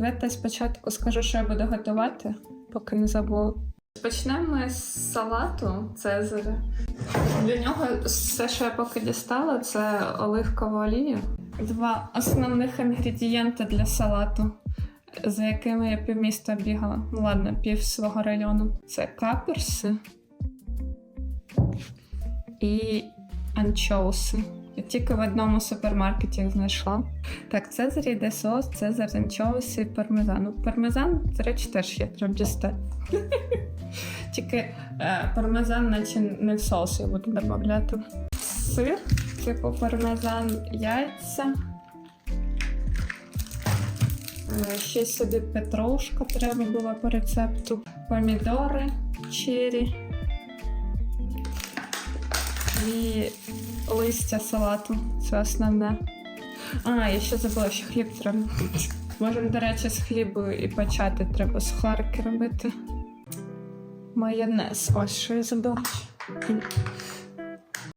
Давайте спочатку скажу, що я буду готувати, поки не забула. Почнемо ми з салату Цезаря. Для нього все, що я поки дістала, це оливкова олія. Два основних інгредієнти для салату, за якими я півміста бігала. Ну ладно, пів свого району. Це каперси і анчоуси. Тільки в одному супермаркеті знайшла. Так, Цезарь йде соус, Цезар, анчоуси і пармезан. Ну, пармезан, до речі, теж є, треба дістати. Тільки е, пармезан, наче не в соус я буду додавати. Сир, типу пармезан, яйця. Е, Ще собі петрушка треба було по рецепту. Помідори, чері. І листя салату. Це основне. А, я ще забула, що хліб треба. Можемо, до речі, з хлібу і почати. Треба сухарики робити. Майонез. Ось що я забула.